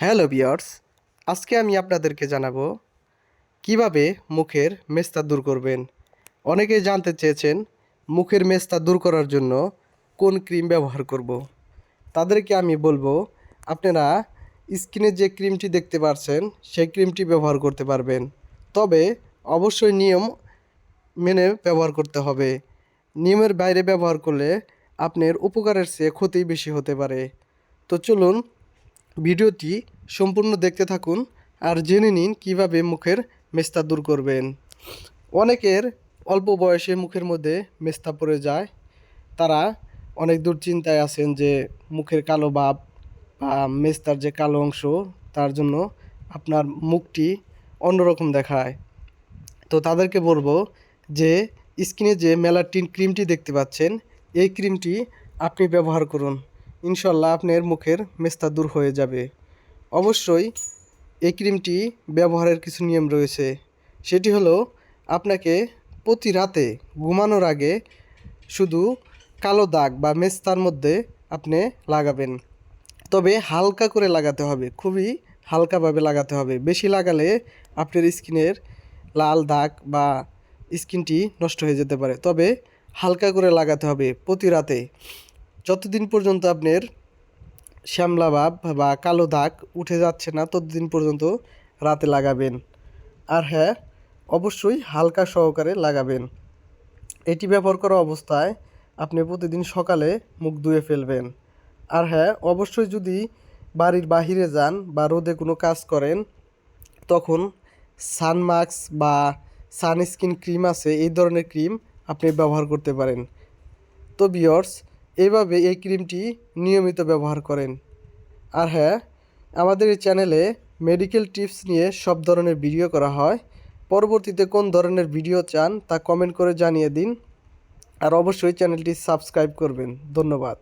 Hello বিয়ার্স আজকে আমি আপনাদেরকে জানাব কীভাবে মুখের মেস্তা দূর করবেন। অনেকেই জানতে চেয়েছেন মুখের মেস্তা দূর করার জন্য কোন ক্রিম ব্যবহার করব। তাদেরকে আমি বলব, আপনারা স্কিনে যে ক্রিমটি দেখতে পাচ্ছেন সেই ক্রিমটি ব্যবহার করতে পারবেন। তবে অবশ্যই নিয়ম মেনে ব্যবহার করতে হবে। নিয়মের বাইরে ব্যবহার করলে আপনার উপকারের চেয়ে ক্ষতি বেশি হতে পারে। তো চলুন ভিডিওটি সম্পূর্ণ দেখতে থাকুন আর জেনে নিন কীভাবে মুখের মেস্তা দূর করবেন। অনেকের অল্প বয়সে মুখের মধ্যে মেস্তা পড়ে যায়। তারা অনেক দুশ্চিন্তায় আছেন যে মুখের কালো ভাব বা মেস্তার যে কালো অংশ, তার জন্য আপনার মুখটি অন্যরকম দেখায়। তো তাদেরকে বলব যে স্কিনে যে মেলাটিন ক্রিমটি দেখতে পাচ্ছেন, এই ক্রিমটি আপনি ব্যবহার করুন। ইনশাল্লাহ আপনার মুখের মেস্তা দূর হয়ে যাবে। অবশ্যই এই ক্রিমটি ব্যবহারের কিছু নিয়ম রয়েছে। সেটি হলো, আপনাকে প্রতি রাতে ঘুমানোর আগে শুধু কালো দাগ বা মেস্তার মধ্যে আপনি লাগাবেন। তবে হালকা করে লাগাতে হবে, খুবই হালকাভাবে লাগাতে হবে। বেশি লাগালে আপনার স্কিনের লাল দাগ বা স্কিনটি নষ্ট হয়ে যেতে পারে। তবে হালকা করে লাগাতে হবে প্রতি রাতে। যতদিন পর্যন্ত আপনার শ্যামলা ভাব বা কালো দাগ উঠে যাচ্ছে না, ততদিন পর্যন্ত রাতে লাগাবেন। আর হ্যাঁ অবশ্যই হালকা সহকারে লাগাবেন। এটি ব্যবহার করা অবস্থায় আপনি প্রতিদিন সকালে মুখ ধুয়ে ফেলবেন। আর হ্যাঁ অবশ্যই যদি বাড়ির বাহিরে যান বা রোদে কোনো কাজ করেন, তখন সানমাস্ক বা সানস্ক্রিন ক্রিম আছে, এই ধরনের ক্রিম আপনি ব্যবহার করতে পারেন। তো বিয়র্স এইভাবে এই ক্রিমটি নিয়মিত ব্যবহার করেন। আর হ্যাঁ আমাদের এই চ্যানেলে মেডিকেল টিপস নিয়ে সব ধরনের ভিডিও করা হয়। পরবর্তীতে কোন ধরনের ভিডিও চান তা কমেন্ট করে জানিয়ে দিন। আর অবশ্যই চ্যানেলটি সাবস্ক্রাইব করবেন। ধন্যবাদ।